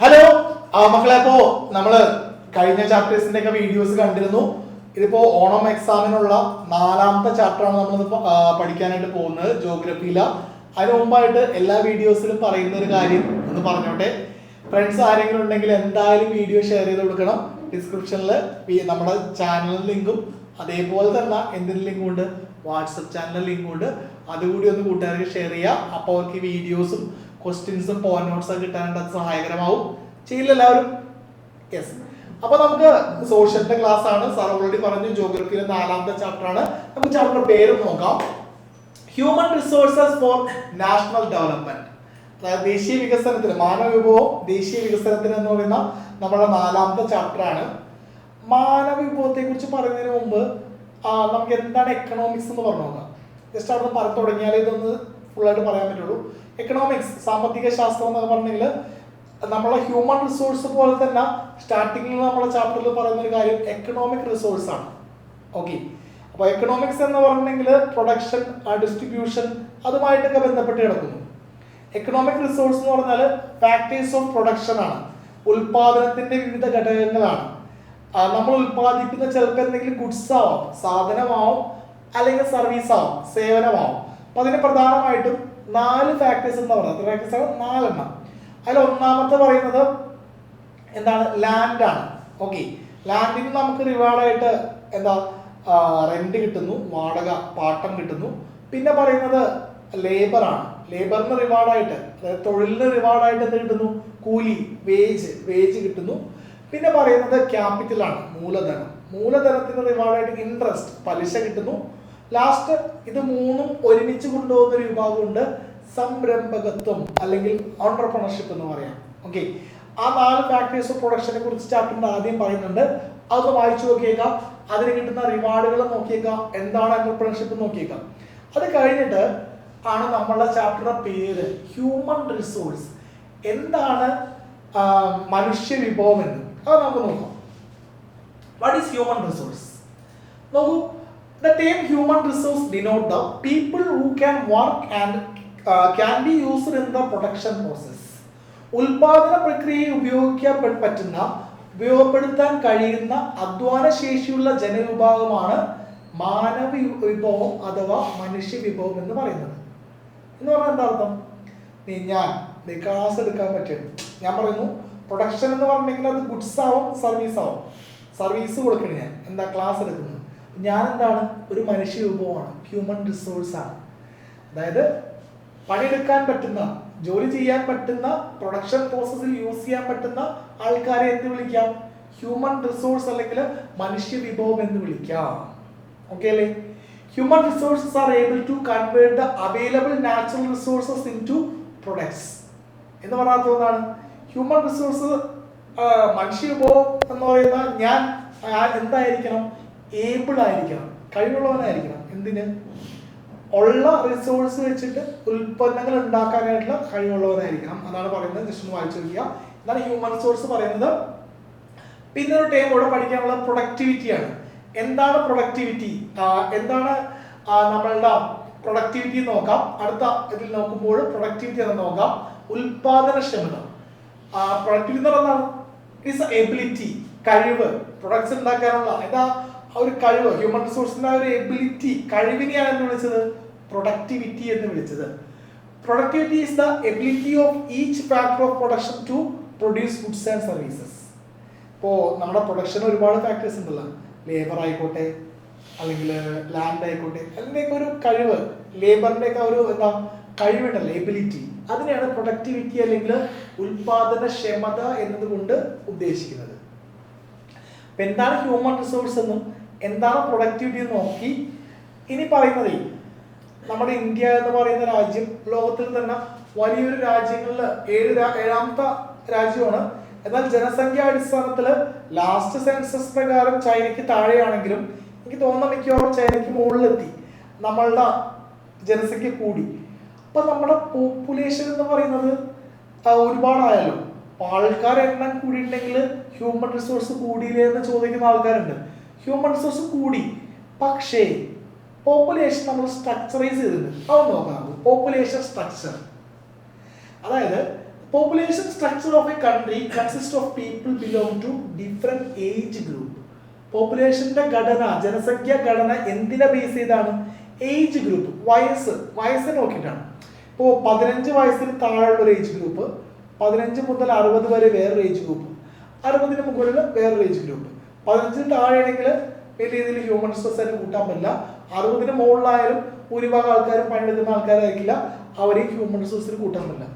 Hello ആ മക്കളെ അപ്പോ നമ്മൾ കഴിഞ്ഞ ചാപ്റ്റേഴ്സിന്റെ ഒക്കെ വീഡിയോസ് കണ്ടിരുന്നു. ഇതിപ്പോ ഓണം എക്സാമിനുള്ള നാലാമത്തെ ചാപ്റ്ററാണ് നമ്മൾ പഠിക്കാനായിട്ട് പോകുന്നത് ജോഗ്രഫിയില അതിന് മുമ്പായിട്ട് എല്ലാ വീഡിയോസിലും പറയുന്ന ഒരു കാര്യം ഒന്ന് പറഞ്ഞോട്ടെ. ഫ്രണ്ട്സ് ആരെങ്കിലും ഉണ്ടെങ്കിൽ എന്തായാലും വീഡിയോ ഷെയർ ചെയ്ത് കൊടുക്കണം. ഡിസ്ക്രിപ്ഷനിൽ നമ്മുടെ ചാനൽ ലിങ്കും അതേപോലെ തന്നെ എന്തിന് ലിങ്കും ഉണ്ട് വാട്സപ്പ് ചാനൽ ലിങ്കും ഉണ്ട് അതുകൂടി ഒന്ന് കൂട്ടുകാർക്ക് ഷെയർ ചെയ്യാം. അപ്പോൾ അവർക്ക് വീഡിയോസും ക്വസ്റ്റ്യൻസും പോയിന്റ് നോട്ട്സ് കിട്ടാനായിട്ട് സഹായകരമാവും. ചെയ്യില്ല എല്ലാവരും? യെസ് അപ്പൊ നമുക്ക് സോഷ്യലിന്റെ ക്ലാസ് ആണ്. സാർ ഓൾറെഡി പറഞ്ഞു ജോഗ്രഫിയിലെ നാലാമത്തെ ചാപ്റ്റർ ആണ്. നമുക്ക് ചാപ്റ്റർ പേര് നോക്കാം. Human resources for national development അതായത് ദേശീയ വികസനത്തിന് മാനവ വിഭവം ദേശീയ വികസനത്തിന് എന്ന് പറയുന്ന നമ്മുടെ നാലാമത്തെ ചാപ്റ്റർ ആണ്. മാനവ വിഭവത്തെ കുറിച്ച് പറയുന്നതിന് മുമ്പ് നമുക്ക് എന്താണ് എക്കണോമിക്സ് എന്ന് പറഞ്ഞു നോക്കാം. ജസ്റ്റ് അവിടെ പറഞ്ഞു തുടങ്ങിയാലേ ഇതൊന്ന് ഫുള്ളായിട്ട് പറയാൻ പറ്റുള്ളൂ. എക്കണോമിക്സ് സാമ്പത്തിക ശാസ്ത്രം എന്നൊക്കെ പറഞ്ഞെങ്കിൽ നമ്മളെ ഹ്യൂമൻ റിസോഴ്സ് പോലെ തന്നെ സ്റ്റാർട്ടിങ്ങിൽ നമ്മളെ ചാപ്റ്ററിൽ പറയുന്ന ഒരു കാര്യം എക്കണോമിക് റിസോഴ്സ് ആണ്. ഓക്കെ അപ്പോൾ എക്കണോമിക്സ് എന്ന് പറഞ്ഞിട്ടുണ്ടെങ്കിൽ പ്രൊഡക്ഷൻ ഡിസ്ട്രിബ്യൂഷൻ അതുമായിട്ടൊക്കെ ബന്ധപ്പെട്ട് കിടക്കുന്നു. എക്കണോമിക് റിസോഴ്സ് എന്ന് പറഞ്ഞാൽ ഫാക്ടേഴ്സ് ഓഫ് പ്രൊഡക്ഷൻ ആണ്. ഉൽപാദനത്തിന്റെ വിവിധ ഘടകങ്ങളാണ്. നമ്മൾ ഉൽപ്പാദിപ്പിക്കുന്ന ചിലപ്പോൾ എന്തെങ്കിലും ഗുഡ്സ് ആവാം. സാധനമാവും അല്ലെങ്കിൽ സർവീസ് ആവും സേവനമാവും. അപ്പൊ അതിന് പ്രധാനമായിട്ടും നാല് ഫാക്ടേഴ്സ് എന്ന് പറയുന്നത്. ഫാക്ടേഴ്സ് ആണ്? നാലെണ്ണം. അതിൽ ഒന്നാമത്തെ പറയുന്നത് എന്താണ്? ലാൻഡാണ് ഓക്കെ ലാൻഡിന് നമുക്ക് റിവാർഡായിട്ട് എന്താ? റെന്റ് കിട്ടുന്നു വാടക പാട്ടം കിട്ടുന്നു. പിന്നെ പറയുന്നത് ലേബറാണ് ലേബറിന് റിവാർഡായിട്ട് അതായത് തൊഴിലിന് റിവാർഡായിട്ട് എന്ത് കിട്ടുന്നു? കൂലി വേജ് വേജ് കിട്ടുന്നു. പിന്നെ പറയുന്നത് ക്യാപിറ്റലാണ് മൂലധനം. മൂലധനത്തിന് റിവാർഡായിട്ട് ഇൻട്രസ്റ്റ് പലിശ കിട്ടുന്നു. ലാസ്റ്റ് ഇത് മൂന്നും ഒരുമിച്ച് കൊണ്ടുപോകുന്ന ഒരു വിഭാഗമുണ്ട്. സംരംഭകത്വം അല്ലെങ്കിൽ ഓണ്ടർപ്രണർഷിപ്പ് എന്ന് പറയാം. ഓക്കെ ആ നാല് ഫാക്ടേഴ്സ് ഓഫ് പ്രൊഡക്ഷനെ കുറിച്ച് ചാപ്റ്ററിന്റെ ആദ്യം പറയുന്നുണ്ട്. അത് വായിച്ചു നോക്കിയേക്കാം. അതിന് കിട്ടുന്ന റിവാർഡുകൾ നോക്കിയേക്കാം. എന്താണ് എന്റർപ്രണർഷിപ്പ് നോക്കിയേക്കാം. അത് കഴിഞ്ഞിട്ട് ആണ് നമ്മളുടെ ചാപ്റ്ററുടെ പേര് ഹ്യൂമൻ റിസോഴ്സ് എന്താണ് മനുഷ്യ വിഭവം എന്ന്. അത് നമുക്ക് നോക്കാം. വാട്ട് ഈസ് ഹ്യൂമൻ റിസോഴ്സ് നോക്കൂ. The human resource denote the people who can work and uh, can be used in the production process. ഉൽപാദന പ്രക്രിയയിൽ ഉപയോഗിക്കാൻ പറ്റുന്ന ഉപയോഗപ്പെടുത്താൻ കഴിയുന്ന അധ്വാന ശേഷിയുള്ള ജനവിഭാഗമാണ് മാനവ വിഭവം അഥവാ മനുഷ്യ വിഭവം എന്ന് പറയുന്നത്. എന്ന് പറഞ്ഞാൽ എന്താ അർത്ഥം? നീ ഞാൻ നീ ക്ലാസ് എടുക്കാൻ പറ്റും. ഞാൻ പറയുന്നു പ്രൊഡക്ഷൻ എന്ന് പറഞ്ഞെങ്കിൽ അത് ഗുഡ്സ് ആവും സർവീസ് ആവും. സർവീസ് കൊടുക്കണേ ഞാൻ. എന്താ ക്ലാസ് എടുക്കുന്നത്? ഞാൻ എന്താണ് ഒരു മനുഷ്യ വിഭവമാണ് ഹ്യൂമൻ റിസോഴ്സ് ആണ്. അതായത് പണിയെടുക്കാൻ പറ്റുന്ന ജോലി ചെയ്യാൻ പറ്റുന്ന പ്രൊഡക്ഷൻ പ്രോസസ്സിൽ യൂസ് ചെയ്യാൻ പറ്റുന്ന ആൾക്കാരെ എന്ത് വിളിക്കാം? ഹ്യൂമൻ റിസോഴ്സ് അല്ലെങ്കിൽ മനുഷ്യ വിഭവം എന്ന് വിളിക്കാം. ഓക്കെ അല്ലേ? Human resources are able to convert the available natural resources into products എന്ന് പറയാത്തത് എന്താണ് ഹ്യൂമൻ റിസോഴ്സ് മനുഷ്യ വിഭവം എന്ന് പറയുന്ന ഞാൻ എന്തായിരിക്കണം? ഏബിൾ ആയിരിക്കണം കഴിവുള്ളവനായിരിക്കണം. എന്തിന്? ഉള്ള റിസോഴ്സ് വെച്ചിട്ട് ഉൽപ്പന്നങ്ങൾ ഉണ്ടാക്കാനായിട്ടുള്ള കഴിവുള്ളവനായിരിക്കണം. അതാണ് പറയുന്നത് ജസ്റ്റ് വായിച്ചു നോക്കുക എന്നാണ് ഹ്യൂമൻ റിസോഴ്സ് പറയുന്നത്. പിന്നെ ഒരു ടൈം ഇവിടെ പഠിക്കാനുള്ള പ്രൊഡക്ടിവിറ്റി ആണ്. എന്താണ് പ്രൊഡക്ടിവിറ്റി എന്താണ് നമ്മളുടെ പ്രൊഡക്ടിവിറ്റി നോക്കാം. അടുത്ത ഇതിൽ നോക്കുമ്പോൾ പ്രൊഡക്ടിവിറ്റി എന്ന് നോക്കാം. ഉൽപാദനക്ഷമത. പ്രൊഡക്ടിവിറ്റി എന്ന് പറഞ്ഞാൽ ഇറ്റ്സ് എബിലിറ്റി കഴിവ് പ്രൊഡക്ട്സ് ഉണ്ടാക്കാനുള്ള. എന്താ? ആ ഒരു കഴിവ് ഹ്യൂമൻ റിസോഴ്സിന്റെ ആ ഒരു എബിലിറ്റി കഴിവിനെയാണ് എന്ന് വിളിച്ചത്. പ്രൊഡക്ടിവിറ്റി എന്ന് വിളിച്ചത്. Productivity is the ability of each factor of production to produce goods and services ഇപ്പോൾ നമ്മുടെ പ്രൊഡക്ഷൻ ഒരുപാട് ഫാക്ടേഴ്സ് ഉണ്ടല്ലോ. ലേബർ ആയിക്കോട്ടെ അല്ലെങ്കിൽ ലാൻഡ് ആയിക്കോട്ടെ അതിന്റെയൊക്കെ ഒരു കഴിവ് ലേബറിന്റെയൊക്കെ ഒരു എന്താ കഴിവുണ്ടല്ലോ എബിലിറ്റി അതിനെയാണ് പ്രൊഡക്ടിവിറ്റി അല്ലെങ്കിൽ ഉൽപാദനക്ഷമത എന്നതുകൊണ്ട് ഉദ്ദേശിക്കുന്നത്. അപ്പൊ എന്താണ് ഹ്യൂമൻ റിസോഴ്സ് എന്നും എന്താണ് പ്രൊഡക്ടിവിറ്റി നോക്കി ഇനി പറയുന്നതേ നമ്മുടെ ഇന്ത്യ എന്ന് പറയുന്ന രാജ്യം ലോകത്തിൽ തന്നെ വലിയൊരു രാജ്യങ്ങളിൽ ഏഴ് ഏഴാമത്തെ രാജ്യമാണ്. എന്നാൽ ജനസംഖ്യ അടിസ്ഥാനത്തിൽ ലാസ്റ്റ് സെൻസസ് പ്രകാരം ചൈനയ്ക്ക് താഴെയാണെങ്കിലും എനിക്ക് തോന്നുന്ന മിക്കവാറും ചൈനയ്ക്ക് മുകളിലെത്തി. നമ്മളുടെ ജനസംഖ്യ കൂടി. അപ്പൊ നമ്മുടെ പോപ്പുലേഷൻ എന്ന് പറയുന്നത് ഒരുപാടായാലും ആൾക്കാരെ എണ്ണം കൂടിയിട്ടുണ്ടെങ്കിൽ ഹ്യൂമൻ റിസോഴ്സ് കൂടിയില്ലേ എന്ന് ചോദിക്കുന്ന ആൾക്കാരുണ്ട്. ഹ്യൂമൻ റിസോഴ്സ് കൂടി. പക്ഷേ പോപ്പുലേഷൻ നമ്മൾ സ്ട്രക്ചറൈസ് ചെയ്തിട്ടുണ്ട്. അത് നോക്കാം പോപ്പുലേഷൻ സ്ട്രക്ചർ അതായത് population structure of a country consist of people belong to different age group പോപ്പുലേഷന്റെ ഘടന ജനസംഖ്യ ഘടന എന്തിനെ ബേസ് ചെയ്താണ്? ഏജ് ഗ്രൂപ്പ് വയസ്സ്. വയസ്സ് നോക്കിയിട്ടാണ്. ഇപ്പോൾ പതിനഞ്ച് വയസ്സിന് താഴെയുള്ള ഒരു ഏജ് ഗ്രൂപ്പ് പതിനഞ്ച് മുതൽ അറുപത് വരെ വേറൊരു ഏജ് ഗ്രൂപ്പ് അറുപതിന് മുകളിൽ വേറൊരു ഏജ് ഗ്രൂപ്പ് പതിനഞ്ചിന് താഴെയാണെങ്കിൽ വലിയ രീതിയിൽ ഹ്യൂമൻ റിസോഴ്സ് ആയിട്ട് കൂട്ടാൻ പറ്റില്ല. അറുപതിന് മുകളിലായാലും ഭൂരിഭാഗം ആൾക്കാരും പണിയെടുക്കുന്ന ആൾക്കാരായിരിക്കില്ല. അവരെയും ഹ്യൂമൻ റിസോഴ്സിൽ കൂട്ടാൻ പറ്റില്ല.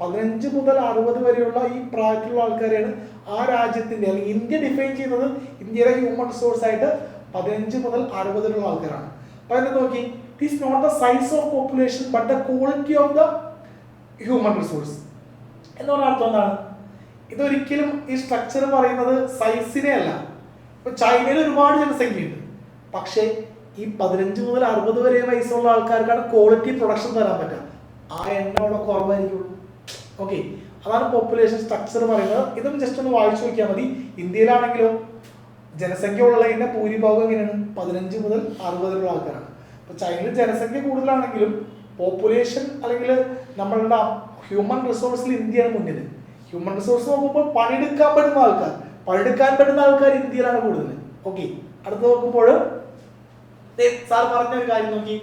പതിനഞ്ച് മുതൽ അറുപത് വരെയുള്ള ഈ പ്രായത്തിലുള്ള ആൾക്കാരെയാണ് ആ രാജ്യത്തിന്റെ അല്ലെങ്കിൽ ഇന്ത്യ ഡിഫൈൻ ചെയ്യുന്നത് ഇന്ത്യയുടെ ഹ്യൂമൻ റിസോഴ്സ് ആയിട്ട് പതിനഞ്ച് മുതൽ അറുപതിലുള്ള ആൾക്കാരാണ്. അപ്പൊ അതിനെ നോക്കി it not the size of population but the quality of the human resource എന്ന് പറഞ്ഞ അർത്ഥം എന്താണ്? ഇതൊരിക്കലും ഈ സ്ട്രക്ചർ പറയുന്നത് സൈസിനെ അല്ല. ഇപ്പൊ ചൈനയിൽ ഒരുപാട് ജനസംഖ്യയുണ്ട് പക്ഷേ ഈ പതിനഞ്ച് മുതൽ അറുപത് വരെ വയസ്സുള്ള ആൾക്കാർക്കാണ് ക്വാളിറ്റി പ്രൊഡക്ഷൻ തരാൻ പറ്റുക. ആ എണ്ണ അവിടെ കുറവായിരിക്കുള്ളൂ ഓക്കെ അതാണ് പോപ്പുലേഷൻ സ്ട്രക്ചർ പറയുന്നത്. ഇതും ജസ്റ്റ് ഒന്ന് വായിച്ചു നോക്കിയാൽ മതി. ഇന്ത്യയിലാണെങ്കിലും ജനസംഖ്യ ഉള്ളതിന്റെ ഭൂരിഭാഗം എങ്ങനെയാണ്? പതിനഞ്ച് മുതൽ അറുപതിലുള്ള ആൾക്കാരാണ്. അപ്പൊ ചൈനയിൽ ജനസംഖ്യ കൂടുതലാണെങ്കിലും പോപ്പുലേഷൻ അല്ലെങ്കിൽ നമ്മളുടെ ഹ്യൂമൻ റിസോഴ്സിൽ ഇന്ത്യയാണ് മുന്നിൽ. ഹ്യൂമൻ റിസോഴ്സ് നോക്കുമ്പോൾ പണിയെടുക്കാൻ പറ്റുന്ന ആൾക്കാർ. പണിയെടുക്കാൻ പറ്റുന്ന ആൾക്കാർ ഇന്ത്യയിലാണ് കൂടുതൽ. ഓക്കെ അടുത്ത് നോക്കുമ്പോൾ സാർ പറഞ്ഞ ഒരു കാര്യം നോക്കി.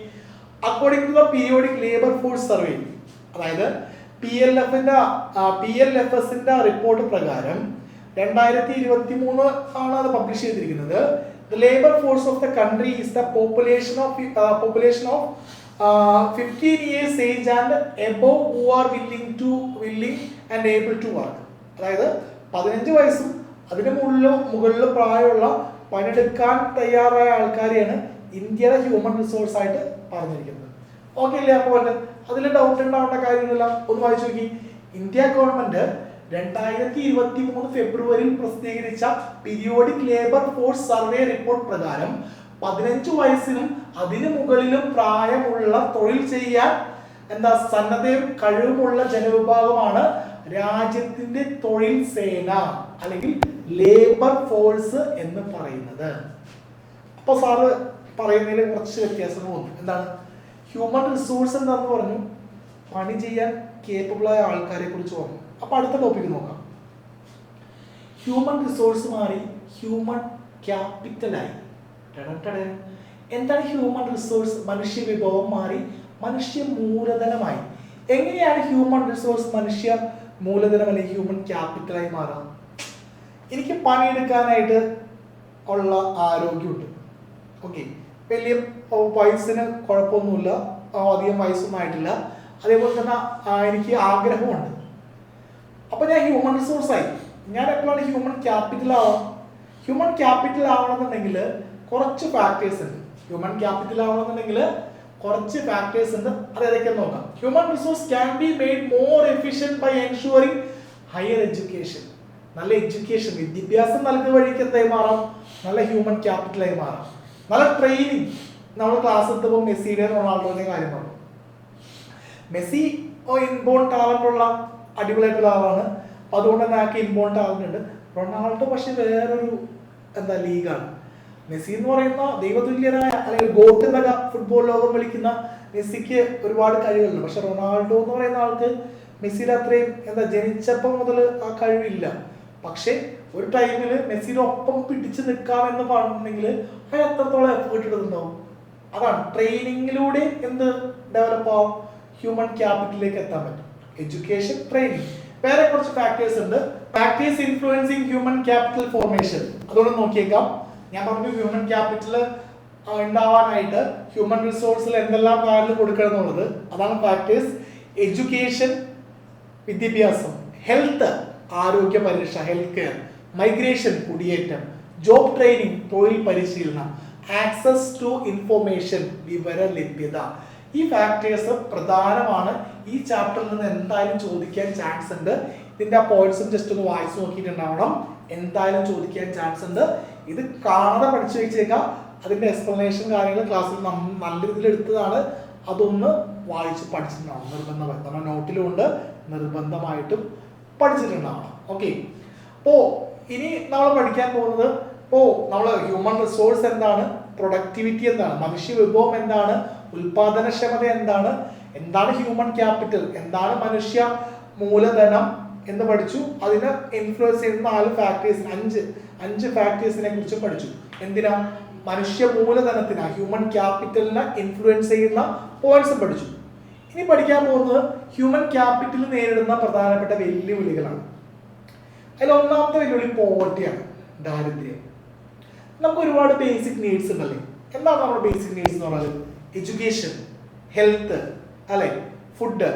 According to the periodic labour force survey അതായത് പി എൽ എഫിന്റെ പി എൽ എഫ് എസിന്റെ റിപ്പോർട്ട് പ്രകാരം രണ്ടായിരത്തി ഇരുപത്തി മൂന്ന് ആണ് അത് പബ്ലിഷ് ചെയ്തിരിക്കുന്നത്. The labour force of the country is the population of population of fifteen years age and above who are willing to willing and able to work അതായത് പതിനഞ്ച് വയസ്സും അതിന് മുകളിലും മുകളിൽ പ്രായമുള്ള പണിയെടുക്കാൻ തയ്യാറായ ആൾക്കാരെയാണ് ഇന്ത്യയുടെ ഹ്യൂമൻ റിസോഴ്സ് ആയിട്ട് പറഞ്ഞിരിക്കുന്നത്. ഓക്കെ അല്ലേ അപ്പോൾ അതിൽ ഡൗട്ട് ഉണ്ടാവേണ്ട കാര്യമില്ല ഒന്ന് വായിച്ചു നോക്കി. ഇന്ത്യ ഗവൺമെന്റ് രണ്ടായിരത്തി ഇരുപത്തി മൂന്ന് ഫെബ്രുവരിയിൽ പ്രസിദ്ധീകരിച്ച periodic labour force survey report പ്രകാരം പതിനഞ്ച് വയസ്സിനും അതിനു മുകളിലും പ്രായമുള്ള തൊഴിൽ ചെയ്യാൻ എന്താ സന്നദ്ധയും കഴിവുമുള്ള ജനവിഭാഗമാണ് രാജ്യത്തിന്റെ തൊഴിൽ സേന. അല്ലെങ്കിൽ ലേബർ ഫോഴ്സ് എന്ന് പറയുന്നത്. അപ്പൊ സാറ് പറയുന്നതിൽ കുറച്ച് വ്യത്യാസം തോന്നുന്നു എന്താണ്? ഹ്യൂമൻ റിസോഴ്സ് എന്താന്ന് പറഞ്ഞു? പണി ചെയ്യാൻ കേപ്പബിൾ ആയ ആൾക്കാരെ കുറിച്ച് പറഞ്ഞു. അപ്പൊ അടുത്ത ടോപ്പിക്ക് നോക്കാം. ഹ്യൂമൻ റിസോഴ്സ് മാറി ഹ്യൂമൻ ക്യാപിറ്റലായി. എന്താണ് ഹ്യൂമൻ റിസോഴ്സ് മനുഷ്യ വിഭവം മാറി മനുഷ്യ മൂലധനമായി. എങ്ങനെയാണ് ഹ്യൂമൻ റിസോഴ്സ് മനുഷ്യ മൂലധനം അല്ലെങ്കിൽ ഹ്യൂമൻ ക്യാപിറ്റലായി മാറാം? എനിക്ക് പണിയെടുക്കാനായിട്ട് ഉള്ള ആരോഗ്യമുണ്ട്. ഓക്കെ വലിയ വയസ്സിന് കുഴപ്പമൊന്നുമില്ല. അധികം വയസ്സൊന്നും ആയിട്ടില്ല. അതേപോലെ തന്നെ എനിക്ക് ആഗ്രഹമുണ്ട്. അപ്പൊ ഞാൻ ഹ്യൂമൻ റിസോഴ്സ് ആയി. ഞാൻ എപ്പോഴാണ് ഹ്യൂമൻ ക്യാപിറ്റൽ ആവാം ഹ്യൂമൻ ക്യാപിറ്റൽ ആവണമെന്നുണ്ടെങ്കിൽ കുറച്ച് ഫാക്ടേഴ്സ് ഉണ്ട്. ഹ്യൂമൻ ക്യാപിറ്റൽ ആവണമെന്നുണ്ടെങ്കിൽ കുറച്ച് ഫാക്ടേഴ്സ് ഉണ്ട്. അത് ഏതൊക്കെ നോക്കാം. Human resource can be made more efficient by ensuring higher education നല്ല എഡ്യൂക്കേഷൻ വിദ്യാഭ്യാസം നൽകുന്ന വഴിക്ക് എന്തായി മാറാം? നല്ല ഹ്യൂമൻ ക്യാപിറ്റലായി മാറാം. നല്ല ട്രെയിനിങ് നമ്മൾ ക്ലാസ് എത്തുമ്പോൾ മെസ്സിയുടെ റൊണാൾഡോന്റെ കാര്യം പറഞ്ഞു. മെസ്സി ഇൻബോൺ ടാലന്റ് ഉള്ള അടിപൊളിയായിട്ടുള്ള ആളാണ്. അതുകൊണ്ട് തന്നെ ആക്കി ഇൻബോൺ ടാലന്റ് ഉണ്ട്. റൊണാൾഡോ പക്ഷെ വേറൊരു എന്താ ലീഗാണ്. മെസ്സി എന്ന് പറയുന്ന ദൈവതുല്യനായ അല്ലെങ്കിൽ ഗോട്ട് എന്നൊക്കെ ഫുട്ബോൾ ലോകം വിളിക്കുന്ന മെസ്സിക്ക് ഒരുപാട് കഴിവുകളുണ്ട്. പക്ഷെ റൊണാൾഡോ എന്ന് പറയുന്ന ആൾക്ക് മെസ്സിയുടെ അത്രയും എന്താ ജനിച്ചപ്പം മുതൽ ആ കഴിവില്ല. പക്ഷെ ഒരു ടൈമിൽ മെസ്സിയുടെ ഒപ്പം പിടിച്ചു നിൽക്കാം എന്ന് പറഞ്ഞിട്ടുണ്ടെങ്കിൽ അയാൾ എത്രത്തോളം എഫേർട്ട് ഇടുന്നുണ്ടാവും അതാണ് ട്രെയിനിങ്ങിലൂടെ എന്ത് ഡെവലപ്പ് ആവും? ഹ്യൂമൻ ക്യാപിറ്റലിലേക്ക് എത്താൻ പറ്റും. എഡ്യൂക്കേഷൻ ട്രെയിനിങ് വേറെ കുറച്ച് ഫാക്ടേഴ്സ് ഉണ്ട്. Factors influencing human capital formation അതുകൊണ്ട് നോക്കിയേക്കാം. ഞാൻ പറഞ്ഞു ഹ്യൂമൻ ക്യാപിറ്റൽ ഉണ്ടാവാനായിട്ട് ഹ്യൂമൻ റിസോഴ്സിൽ എന്തെല്ലാം കാര്യങ്ങൾ കൊടുക്കണം എന്നുള്ളത് അതാണ് ഫാക്ടേഴ്സ് എഡ്യൂക്കേഷൻ വിദ്യാഭ്യാസം. ഹെൽത്ത് ആരോഗ്യ പരിരക്ഷ ഹെൽത്ത് കെയർ മൈഗ്രേഷൻ കുടിയേറ്റം ജോബ് ട്രെയിനിങ് തൊഴിൽ പരിശീലനം ആക്സസ് ടു ഇൻഫോർമേഷൻ വിവര ലഭ്യത. ഈ ഫാക്ടേഴ്സ് പ്രധാനമാണ്. ഈ ചാപ്റ്ററിൽ നിന്ന് എന്തായാലും ചോദിക്കാൻ ചാൻസ് ഉണ്ട്. ഇതിന്റെ ആ പോയിന്റ്സും ജസ്റ്റ് ഒന്ന് വായിച്ചു നോക്കിയിട്ടുണ്ടാവണം. എന്തായാലും ചോദിക്കാൻ ചാൻസ് ഉണ്ട്. ഇത് കാണാതെ പഠിച്ചു വെച്ചേക്കാം. അതിന്റെ എക്സ്പ്ലനേഷൻ കാര്യങ്ങൾ ക്ലാസ്സിൽ നല്ല രീതിയിൽ എടുത്തതാണ്. അതൊന്ന് വായിച്ച് പഠിച്ചിട്ടുണ്ടാവണം. നിർബന്ധമായി. നമ്മുടെ നോട്ടിലുണ്ട് നിർബന്ധമായിട്ടും പഠിച്ചിട്ടുണ്ടാവണം. ഓക്കെ ഓ ഇനി നമ്മൾ പഠിക്കാൻ പോകുന്നത് ഓ നമ്മൾ ഹ്യൂമൻ റിസോഴ്സ് എന്താണ്? പ്രൊഡക്ടിവിറ്റി എന്താണ്? മനുഷ്യ വിഭവം എന്താണ്? ഉൽപാദനക്ഷമത എന്താണ്? എന്താണ് ഹ്യൂമൻ ക്യാപിറ്റൽ എന്താണ് മനുഷ്യ മൂലധനം എന്ന് പഠിച്ചു. അതിന് ഇൻഫ്ലുവൻസ് ചെയ്യുന്ന നാല് ഫാക്ടേഴ്സ് അഞ്ച് അഞ്ച് ഫാക്ടേഴ്സിനെ കുറിച്ച് പഠിച്ചു. എന്തിനാ? മനുഷ്യ മൂലധനത്തിന് ഹ്യൂമൻ ക്യാപിറ്റലിനെ ഇൻഫ്ലുവൻസ് ചെയ്യുന്ന പോയിന്റ്സ് പഠിച്ചു. ഇനി പഠിക്കാൻ പോകുന്നത് ഹ്യൂമൻ ക്യാപിറ്റൽ നേരിടുന്ന പ്രധാനപ്പെട്ട വെല്ലുവിളികളാണ്. അതിൽ ഒന്നാമത്തെ വെല്ലുവിളി പോവർട്ടിയാണ് ദാരിദ്ര്യം. നമുക്ക് ഒരുപാട് ബേസിക് നീഡ്സ് ഉണ്ടല്ലേ? എന്താണ് നമ്മുടെ ബേസിക് നീഡ്സ് എന്ന് പറഞ്ഞാൽ എഡ്യൂക്കേഷൻ ഹെൽത്ത് അല്ലെ? ഫുഡ്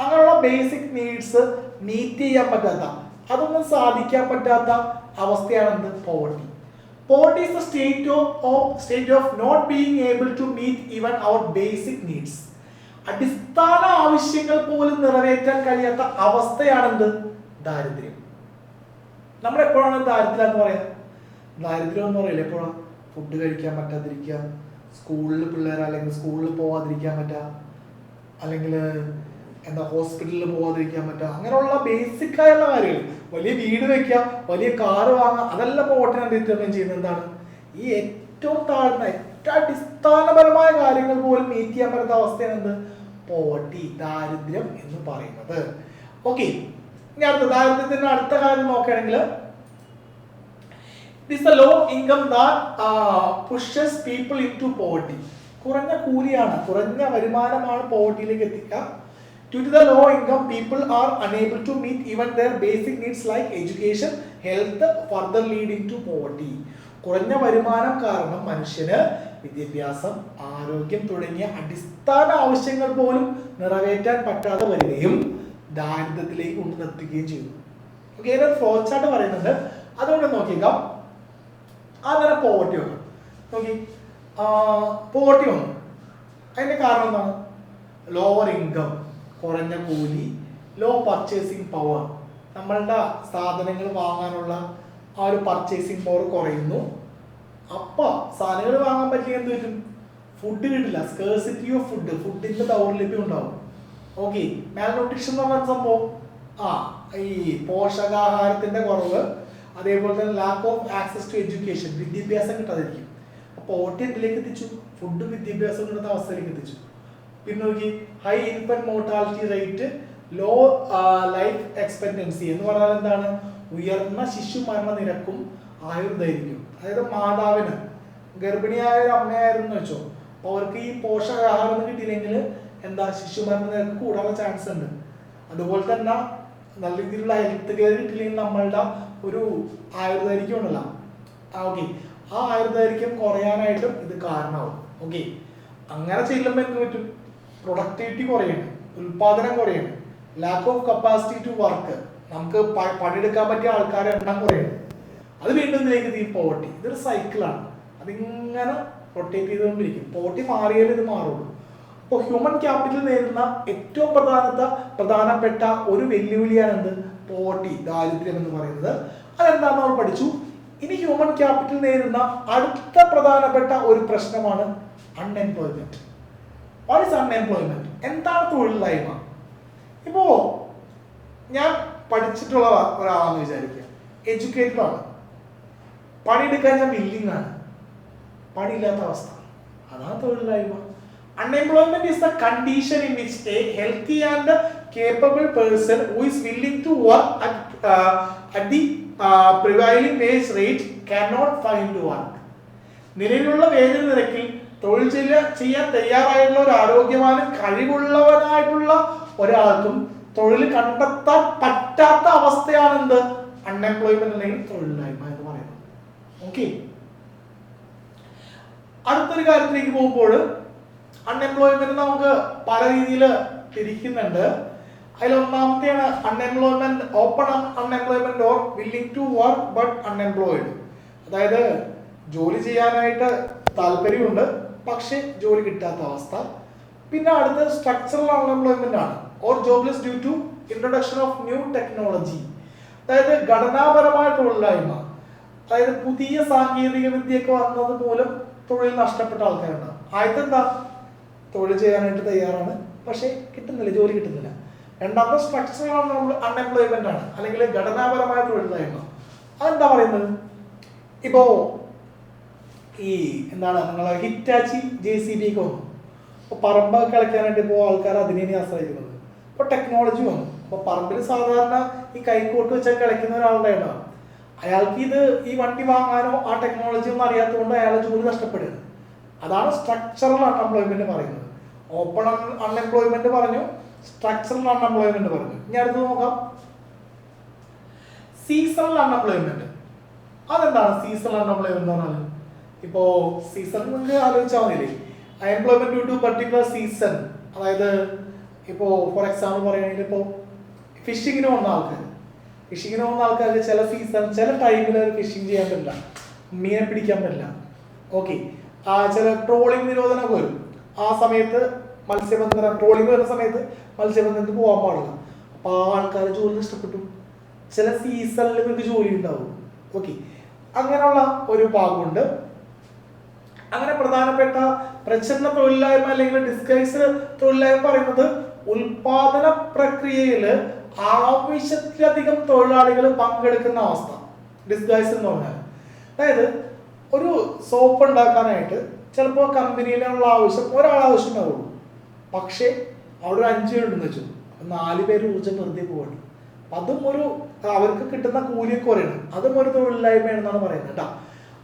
അങ്ങനെയുള്ള ബേസിക് നീഡ്സ് മീറ്റ് ചെയ്യാൻ പറ്റാത്ത അതൊന്നും സാധിക്കാൻ പറ്റാത്ത അവസ്ഥയാണ് poverty poverty is the state of state of not being able to meet even our basic needs അടിസ്ഥാന ആവശ്യങ്ങൾ പോലും നിറവേറ്റാൻ കഴിയാത്ത അവസ്ഥയാണെന്ത്? ദാരിദ്ര്യം. നമ്മൾ എപ്പോഴാണ് ദാരിദ്ര്യം എന്ന് പറയുന്നത് ദാരിദ്ര്യം എന്ന് പറയില്ല എപ്പോഴാണ് ഫുഡ് കഴിക്കാൻ പറ്റാതിരിക്കുക സ്കൂളിൽ പിള്ളേർ അല്ലെങ്കിൽ സ്കൂളിൽ പോവാതിരിക്കാൻ പറ്റുക അല്ലെങ്കിൽ എന്താ ഹോസ്പിറ്റലിൽ പോവാതിരിക്കാൻ പറ്റുക അങ്ങനെയുള്ള ബേസിക് ആയുള്ള കാര്യങ്ങൾ. വലിയ വീട് വെക്കുക വലിയ കാറ് വാങ്ങുക അതെല്ലാം പോകട്ടെ ഡിറ്റർമിൻ ചെയ്യുന്നത് എന്താണ്? ഈ ഏറ്റവും താഴ്ന്ന ഏറ്റവും അടിസ്ഥാനപരമായ കാര്യങ്ങൾ പോലും മീറ്റ് ചെയ്യാൻ പറ്റുന്ന അവസ്ഥയാണ് എന്ത്? പോവർട്ടി ദാരിദ്ര്യം എന്ന് പറയുന്നത്. ഓക്കെ ഇനി അടുത്ത ദാരിദ്ര്യത്തിന്റെ അടുത്ത കാര്യം നോക്കുകയാണെങ്കിൽ low income that people into poverty കുറഞ്ഞ കൂലിയാണ് കുറഞ്ഞ വരുമാനമാണ് പോവർട്ടിയിലേക്ക് എത്തിക്കുക. Due to the low income people are unable to meet even their basic needs like education health further leading to poverty കുറഞ്ഞ വരുമാനം കാരണം മനുഷ്യന് വിദ്യാഭ്യാസം ആരോഗ്യം തുടങ്ങിയ അടിസ്ഥാന ആവശ്യങ്ങൾ പോലും നിറവേറ്റാൻ പറ്റാതെ വരികയും ദാരിദ്ര്യത്തിലേക്ക് കൊണ്ടുനിർത്തുകയും ചെയ്തു. ഓക്കെ ഫ്ലോ ചാർട്ട് പറയുന്നുണ്ട്. അതുകൊണ്ട് നോക്കിയേക്കാം. അങ്ങനെ പോവർട്ടി വന്നു. നോക്കി. പോവർട്ടി വന്നു. അതിന്റെ കാരണം എന്താണ്? ലോവർ ഇൻകം കുറഞ്ഞ കൂലി ലോ പർച്ചേസിങ് പവർ നമ്മളുടെ സാധനങ്ങൾ വാങ്ങാനുള്ള ആ ഒരു പർച്ചേസിങ് പവർ കുറയുന്നു. അപ്പൊ സാധനങ്ങൾ വാങ്ങാൻ പറ്റിയ എന്ത് പറ്റും? ഫുഡ് കിട്ടില്ല. സ്കേഴ്സിറ്റി ഓഫ് ഫുഡ് ഫുഡിന്റെ ദൗർലഭ്യം ഉണ്ടാവും. ഓക്കെ മാൽ ന്യൂട്രീഷൻ എന്ന് പറഞ്ഞ സംഭവം. ആ ഈ പോഷകാഹാരത്തിന്റെ കുറവ് അതേപോലെ തന്നെ lack of access to education വിദ്യാഭ്യാസം കിട്ടാതിരിക്കും. അപ്പോൾ ഓട്ടി എന്തിലേക്ക് എത്തിച്ചു? ഫുഡ് വിദ്യാഭ്യാസം കിട്ടുന്ന അവസ്ഥയിലേക്ക് എത്തിച്ചു. പിന്നെ നോക്കി high infant mortality rate low life expectancy എന്ന് പറഞ്ഞാൽ എന്താണ്? ഉയർന്ന ശിശു മരണ നിരക്കും ആയുർദൈർഘ്യം അതായത് മാതാവിന്. ഗർഭിണിയായ ഒരു അമ്മയായിരുന്നു വെച്ചോ അവർക്ക് ഈ പോഷകാഹാരം കിട്ടിയില്ലെങ്കിൽ എന്താ ശിശു മരണ നിരക്ക് കൂടാനുള്ള ചാൻസ് ഉണ്ട്. അതുപോലെ തന്നെ നല്ല രീതിയിലുള്ള ഹെൽത്ത് കെയർ കിട്ടില്ലെങ്കിൽ നമ്മളുടെ ഒരു ആയുർദൈർഘ്യം ഉണ്ടല്ലോ. ആ ഓക്കെ ആ ആയുർദൈർഘ്യം കുറയാനായിട്ടും ഇത് കാരണമാവും. ഓക്കെ അങ്ങനെ ചെയ്യുമ്പോൾ എന്ത് പറ്റും? പ്രൊഡക്ടിവിറ്റി കുറയാണ്. ഉൽപാദനം കുറയാണ്. Lack of capacity to work നമുക്ക് പണിയെടുക്കാൻ പറ്റിയ ആൾക്കാരെ എണ്ണം കുറയാണ് അത് വീണ്ടും ഇതിലേക്ക് ഈ പോവർട്ടി ഇതൊരു സൈക്കിളാണ് അതിങ്ങനെ റൊട്ടേറ്റ് ചെയ്തുകൊണ്ടിരിക്കും. പോവർട്ടി മാറിയാലേ ഇത് മാറുള്ളൂ. അപ്പോൾ ഹ്യൂമൻ ക്യാപിറ്റൽ നേരിടുന്ന ഏറ്റവും പ്രധാനപ്പെട്ട പ്രധാനപ്പെട്ട ഒരു വെല്ലുവിളിയാണ് എന്ത് പോവർട്ടി ദാരിദ്ര്യം എന്ന് പറയുന്നത്. അതെന്താണെന്ന് നമ്മൾ പഠിച്ചു? ഇനി ഹ്യൂമൻ ക്യാപിറ്റൽ നേരിടുന്ന അടുത്ത പ്രധാനപ്പെട്ട ഒരു പ്രശ്നമാണ് അൺഎംപ്ലോയ്മെന്റ് വാട്ട് ഇസ് അൺഎംപ്ലോയ്മെന്റ് എന്താണ് തൊഴിലില്ലായ്മ? ഇപ്പോ ഞാൻ പഠിച്ചിട്ടുള്ള ഒരാളാണെന്ന് വിചാരിക്കുക. എഡ്യൂക്കേറ്റഡ് ആണ്. പണിയെടുക്കാൻ ഞാൻ വില്ലിംഗ് ആണ്. പണിയില്ലാത്ത അവസ്ഥ. അതാണ് തൊഴിലില്ലായ്മ. Unemployment is the condition in which a healthy and capable person who is willing to work at the prevailing wage rate cannot find work നിലവിലുള്ള വേതന നിരക്കിൽ തൊഴിൽ ചെയ്യ- ചെയ്യാൻ തയ്യാറായിട്ടുള്ള ഒരു ആരോഗ്യവാനും കഴിവുള്ളവനായിട്ടുള്ള ഒരാൾക്കും തൊഴിൽ കണ്ടെത്താൻ പറ്റാത്ത അവസ്ഥയാണ് എന്ത് അൺഎംപ്ലോയ്മെന്റ് അല്ലെങ്കിൽ തൊഴിലില്ലായ്മ എന്ന് പറയുന്നത്. ഓക്കെ അടുത്തൊരു കാര്യത്തിലേക്ക് പോകുമ്പോൾ അൺഎംപ്ലോയ്മെന്റ് നമുക്ക് പല രീതിയിൽ തിരിക്കുന്നുണ്ട്. അതിൽ ഒന്നാമത്തെയാണ് unemployment open unemployment or willing to work but unemployed അതായത് ജോലി ചെയ്യാനായിട്ട് താല്പര്യമുണ്ട് പക്ഷെ ജോലി കിട്ടാത്ത അവസ്ഥ. പിന്നെ അടുത്ത സ്ട്രക്ചറൽ അൺഎംപ്ലോയ്മെന്റ് ആണ്. Or jobless due to introduction of new technology അതായത് ഘടനാപരമായിട്ടുള്ളായ്മ അതായത് പുതിയ സാങ്കേതിക വിദ്യയൊക്കെ വന്നത് മൂലം തൊഴിൽ നഷ്ടപ്പെട്ട ആൾക്കാരുണ്ട് ആദ്യത്തെ എന്താ തൊഴിൽ ചെയ്യാനായിട്ട് തയ്യാറാണ്. പക്ഷേ കിട്ടുന്നില്ല ജോലി കിട്ടുന്നില്ല. രണ്ടാമത്തെ സ്ട്രക്ചറാണ് നമ്മൾ അൺഎംപ്ലോയ്മെന്റ് ആണ്. അല്ലെങ്കിൽ ഘടനാപരമായ തൊഴിലായ്മ അതെന്താ പറയുന്നത്? ഇപ്പോ ഈ എന്താണ് നിങ്ങളെ ഹിറ്റാച്ചി ജെ സി ബി ഒക്കെ വന്നു. അപ്പോൾ കളിക്കാനായിട്ട് ഇപ്പോൾ ആൾക്കാർ അതിനെ ആശ്രയിക്കുന്നത്. ഇപ്പോൾ ടെക്നോളജി വന്നു. അപ്പൊ പറമ്പിൽ സാധാരണ ഈ കൈക്കോട്ട് വെച്ചാൽ കളിക്കുന്ന ഒരാളുണ്ടായിരുന്നു അയാൾക്ക് ഇത് ഈ വണ്ടി വാങ്ങാനോ ആ ടെക്നോളജി ഒന്നും അറിയാത്തതുകൊണ്ട് അയാളെ ജോലി നഷ്ടപ്പെടുക അതാണ് സ്ട്രക്ചറൽ അൺഎംപ്ലോയ്മെന്റ് പറയുന്നത്. ഓപ്പൺ അൺഎംപ്ലോയ്മെന്റ് പറഞ്ഞു സ്ട്രക്ചറൽ അൺഎംപ്ലോയ്മെന്റ് പറഞ്ഞു. ഇനി അടുത്ത് നോക്കാം. സീസണൽ അൺഎംപ്ലോയ്മെന്റ് അതെന്താണ് സീസണൽ അൺഎംപ്ലോയ്മെന്റ് പറഞ്ഞാൽ ഇപ്പോ സീസൺ നിങ്ങൾക്ക് ആലോചിച്ചാൽ മതി employment due to particular season അതായത് ഇപ്പോ ഫോർ എക്സാമ്പിൾ പറയുകയാണെങ്കിൽ ഇപ്പോൾ ഫിഷിങ്ങിന് പോകുന്ന ആൾക്കാർ ഫിഷിങ്ങിന് പോകുന്ന ആൾക്കാർക്ക് ചില സീസൺ ചില ടൈമിൽ ഫിഷിങ് ചെയ്യാൻ പറ്റില്ല. മീനെ പിടിക്കാൻ പറ്റില്ല. ഓക്കെ ആ ചില ട്രോളിംഗ് നിരോധനമൊക്കെ വരും. ആ സമയത്ത് മത്സ്യബന്ധനം ട്രോളിംഗ് വരുന്ന സമയത്ത് മത്സ്യബന്ധനത്തിന് പോകാൻ പാടില്ല. അപ്പൊ ആ ആൾക്കാർ ജോലി നഷ്ടപ്പെട്ടു. ചില സീസണിൽ ഇവർക്ക് ജോലി ഉണ്ടാവും. ഓക്കെ അങ്ങനെയുള്ള ഒരു ഭാഗമുണ്ട്. അങ്ങനെ പ്രധാനപ്പെട്ട പ്രച്ഛന്ന തൊഴിലില്ലായ്മ അല്ലെങ്കിൽ ഡിസ്കൈസ് തൊഴിലില്ലായ്മ പറയുന്നത് ഉൽപാദന പ്രക്രിയയിൽ ആവശ്യത്തിലധികം തൊഴിലാളികൾ പങ്കെടുക്കുന്ന അവസ്ഥ. ഡിസ്ഗൈസ് എന്ന് പറഞ്ഞാൽ അതായത് ഒരു സോപ്പ് ഉണ്ടാക്കാനായിട്ട് ചിലപ്പോൾ കമ്പനിയിലുള്ള ആവശ്യം ഒരാൾ ആവശ്യമാവുള്ളൂ പക്ഷേ അവിടെ ഒരു അഞ്ച് പേരുണ്ടെന്ന് വെച്ചു. നാല് പേര് ഊർജം വെറുതെ പോവാണ്. അതും ഒരു അവർക്ക് കിട്ടുന്ന കൂലിയൊക്കെ കുറയണം അതും ഒരു തൊഴിലില്ലായ്മയാണെന്നാണ് പറയുന്നത് കേട്ടോ.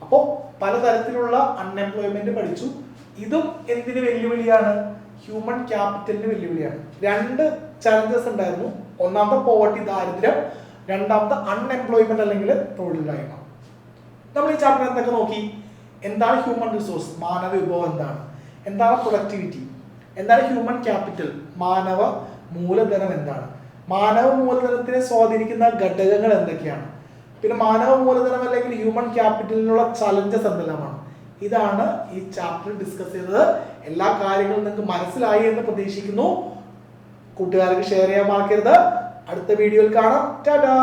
അപ്പോൾ പലതരത്തിലുള്ള അൺഎംപ്ലോയ്മെന്റ് പഠിച്ചു. ഇതും എന്തിന് വെല്ലുവിളിയാണ്? ഹ്യൂമൻ ക്യാപിറ്റലിന് വെല്ലുവിളിയാണ്. രണ്ട് ചലഞ്ചസ് ഉണ്ടായിരുന്നു. ഒന്നാമത്തെ പോവർട്ടി ദാരിദ്ര്യം. രണ്ടാമത്തെ അൺഎംപ്ലോയ്മെന്റ് അല്ലെങ്കിൽ തൊഴിലില്ലായ്മ. നമ്മൾ ഈ ചാപ്റ്റർ എന്തൊക്കെ നോക്കി? എന്താണ് ഹ്യൂമൻ റിസോഴ്സ് മാനവ വിഭവം എന്താണ്? എന്താണ് പ്രൊഡക്ടിവിറ്റി എന്താണ് ഹ്യൂമൻ ക്യാപിറ്റൽ മാനവ മൂലധനം എന്താണ്? മാനവ മൂലധനത്തിനെ സ്വാധീനിക്കുന്ന ഘടകങ്ങൾ എന്തൊക്കെയാണ്? പിന്നെ മാനവ മൂലധനം അല്ലെങ്കിൽ ഹ്യൂമൻ ക്യാപിറ്റലിനുള്ള ചലഞ്ചസ് എന്തെല്ലാമാണ്? ഇതാണ് ഈ ചാപ്റ്റർ ഡിസ്കസ് ചെയ്തത്. എല്ലാ കാര്യങ്ങളും നിങ്ങൾക്ക് മനസ്സിലായി എന്ന് പ്രതീക്ഷിക്കുന്നു. കൂട്ടുകാർക്ക് ഷെയർ ചെയ്യാൻ മറക്കരുത്. അടുത്ത വീഡിയോയിൽ കാണാം. ടാറ്റാ